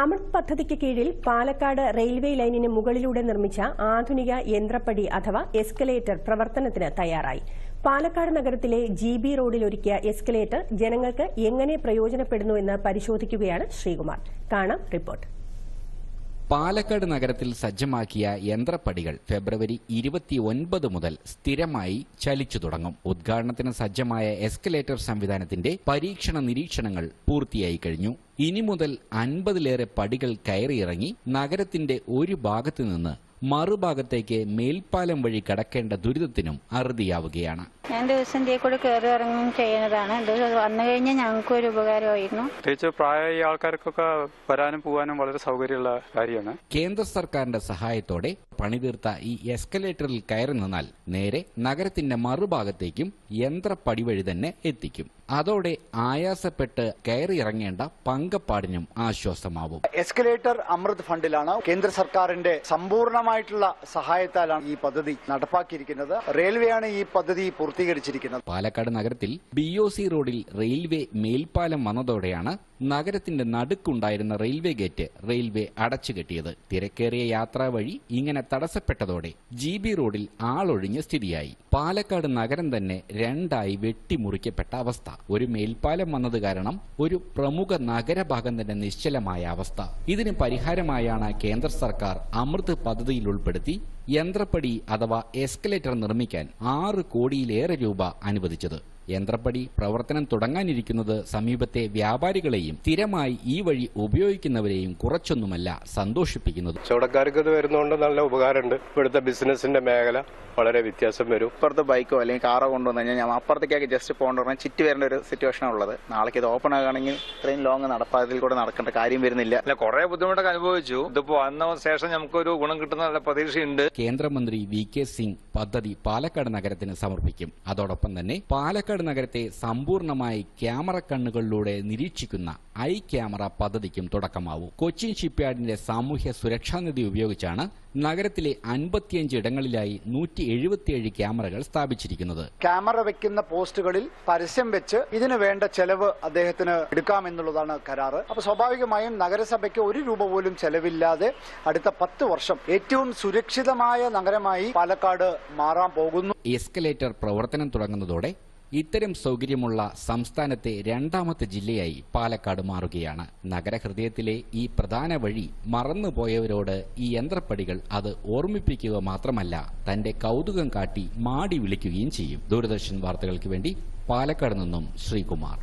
അമൃത് പദ്ധതിക്ക് കീഴിൽ പാലക്കാട് റെയിൽവേ ലൈനിന് മുകളിലൂടെ നിർമ്മിച്ച ആധുനിക യന്ത്രപ്പടി അഥവാ എസ്കലേറ്റർ പ്രവർത്തനത്തിന് തയ്യാറായി. പാലക്കാട് നഗരത്തിലെ ജി ബി റോഡിൽ ഒരുക്കിയ എസ്കലേറ്റർ ജനങ്ങൾക്ക് എങ്ങനെ പ്രയോജനപ്പെടുന്നുവെന്ന് പരിശോധിക്കുകയാണ് ശ്രീകുമാർ. കാണാം റിപ്പോർട്ട്. പാലക്കാട് നഗരത്തിൽ സജ്ജമാക്കിയ യന്ത്രപ്പടികൾ ഫെബ്രുവരി ഇരുപത്തിയൊൻപത് മുതൽ സ്ഥിരമായി ചലിച്ചു തുടങ്ങും. ഉദ്ഘാടനത്തിന് സജ്ജമായ എസ്കലേറ്റർ സംവിധാനത്തിന്റെ പരീക്ഷണ നിരീക്ഷണങ്ങൾ പൂർത്തിയായി കഴിഞ്ഞു. ഇനി മുതൽ അൻപതിലേറെ പടികൾ കയറിയിറങ്ങി നഗരത്തിന്റെ ഒരു ഭാഗത്തു നിന്ന് മറുഭാഗത്തേക്ക് മേൽപ്പാലം വഴി കടക്കേണ്ട ദുരിതത്തിനും അറുതിയാവുകയാണ്. ഞാൻ ദിവസം കൂടെ കയറി ഇറങ്ങും ചെയ്യുന്നതാണ്. വന്നു കഴിഞ്ഞാൽ ഞങ്ങൾക്ക് ഒരു ഉപകാരമായിരുന്നു. പ്രത്യേകിച്ച് പ്രായമായ ആൾക്കാർക്കൊക്കെ വരാനും പോകാനും വളരെ സൗകര്യമുള്ള കാര്യമാണ്. കേന്ദ്ര സർക്കാരിന്റെ സഹായത്തോടെ പണിതീർത്ത ഈ എസ്കലേറ്ററിൽ കയറി നിന്നാൽ നേരെ നഗരത്തിന്റെ മറുഭാഗത്തേക്കും യന്ത്രപ്പടി വഴി തന്നെ എത്തിക്കും. അതോടെ ആയാസപ്പെട്ട് കയറി ഇറങ്ങേണ്ട പങ്കപ്പാടിനും ആശ്വാസമാവും. എസ്കലേറ്റർ അമൃത് ഫണ്ടിലാണ് കേന്ദ്ര സർക്കാരിന്റെ സമ്പൂർണമായിട്ടുള്ള സഹായത്താലാണ് ഈ പദ്ധതി നടപ്പാക്കിയിരിക്കുന്നത്. റെയിൽവേയാണ് ഈ പദ്ധതി പൂർത്തീകരിച്ചിരിക്കുന്നത്. പാലക്കാട് നഗരത്തിൽ ബി റോഡിൽ റെയിൽവേ മേൽപ്പാലം വന്നതോടെയാണ് നഗരത്തിന്റെ നടുക്കുണ്ടായിരുന്ന റെയിൽവേ ഗേറ്റ് റെയിൽവേ അടച്ചുകെട്ടിയത് തിരക്കേറിയ യാത്രാ വഴി ഇങ്ങനെ തടസ്സപ്പെട്ടതോടെ ജി ബി റോഡിൽ ആളൊഴിഞ്ഞ സ്ഥിതിയായി. പാലക്കാട് നഗരം തന്നെ രണ്ടായി വെട്ടിമുറിക്കപ്പെട്ട അവസ്ഥ. ഒരു മേൽപ്പാലം വന്നത് കാരണം ഒരു പ്രമുഖ നഗരഭാഗം തന്നെ നിശ്ചലമായ അവസ്ഥ. ഇതിന് പരിഹാരമായാണ് കേന്ദ്ര സർക്കാർ അമൃത് പദ്ധതിയിൽ ഉൾപ്പെടുത്തി യന്ത്രപ്പടി അഥവാ എസ്കലേറ്റർ നിർമ്മിക്കാൻ ആറ് കോടിയിലേറെ രൂപ അനുവദിച്ചത്. യന്ത്രപ്പടി പ്രവർത്തനം തുടങ്ങാനിരിക്കുന്നത് സമീപത്തെ വ്യാപാരികളെയും സ്ഥിരമായി ഈ വഴി ഉപയോഗിക്കുന്നവരെയും കുറച്ചൊന്നുമല്ല സന്തോഷിപ്പിക്കുന്നത്. കച്ചവടക്കാർക്ക് ഇത് വരുന്നതുകൊണ്ട് നല്ല ഉപകാരമുണ്ട്. ഇവിടുത്തെ ബിസിനസിന്റെ മേഖല വളരെ വ്യത്യാസം വരും. ഇപ്പുറത്തെ ബൈക്കോ അല്ലെങ്കിൽ കാറോ കൊണ്ടുവന്നു കഴിഞ്ഞാൽ ഞാൻ അപ്പുറത്തേക്കൊക്കെ ജസ്റ്റ് പോകേണ്ട പറഞ്ഞാൽ ചുറ്റി വരേണ്ട ഒരു സിറ്റുവേഷനാണ് ഉള്ളത്. നാളേക്ക് ഇത് ഓപ്പൺ ആകുകയാണെങ്കിൽ ഇത്രയും ലോങ് നടപ്പാതിൽ കൂടെ നടക്കേണ്ട കാര്യം വരുന്നില്ല. അല്ല കുറെ ബുദ്ധിമുട്ടൊക്കെ അനുഭവിച്ചു. ഇതിപ്പോ വന്ന ശേഷം നമുക്കൊരു ഗുണം കിട്ടുന്ന നല്ല പ്രതീക്ഷയുണ്ട്. കേന്ദ്രമന്ത്രി വി കെ സിംഗ് പദ്ധതി പാലക്കാട് നഗരത്തിന് സമർപ്പിക്കും. അതോടൊപ്പം തന്നെ പാലക്കാട് നഗരത്തെ സമ്പൂർണമായി ക്യാമറ കണ്ണുകളിലൂടെ നിരീക്ഷിക്കുന്ന ഐ ക്യാമറ പദ്ധതിക്കും തുടക്കമാവും. കൊച്ചിൻ ഷിപ്പ്യാർഡിന്റെ സാമൂഹ്യ സുരക്ഷാ നിധി ഉപയോഗിച്ചാണ് നഗരത്തിലെ അൻപത്തിയഞ്ച് ഇടങ്ങളിലായി നൂറ്റി എഴുപത്തിയേഴ് ക്യാമറകൾ സ്ഥാപിച്ചിരിക്കുന്നത്. ക്യാമറ വെക്കുന്ന പോസ്റ്റുകളിൽ പരസ്യം വെച്ച് ഇതിന് വേണ്ട ചെലവ് അദ്ദേഹത്തിന് എടുക്കാമെന്നുള്ളതാണ് കരാറ്. അപ്പൊ സ്വാഭാവികമായും നഗരസഭയ്ക്ക് ഒരു രൂപ പോലും ചെലവില്ലാതെ അടുത്ത പത്ത് വർഷം ഏറ്റവും സുരക്ഷിതമായ നഗരമായി പാലക്കാട് മാറാൻ പോകുന്നു. എസ്കലേറ്റർ പ്രവർത്തനം തുടങ്ങുന്നതോടെ ഇത്തരം സൗകര്യമുള്ള സംസ്ഥാനത്തെ രണ്ടാമത്തെ ജില്ലയായി പാലക്കാട് മാറുകയാണ്. നഗരഹൃദയത്തിലെ ഈ പ്രധാന വഴി മറന്നുപോയവരോട് ഈ യന്ത്രപ്പടികൾ അത് ഓർമ്മിപ്പിക്കുക മാത്രമല്ല തന്റെ കൗതുകം കാട്ടി മാടി വിളിക്കുകയും ചെയ്യും. ദൂരദർശൻ വാർത്തകൾക്ക് വേണ്ടി പാലക്കാട് നിന്നും ശ്രീകുമാർ.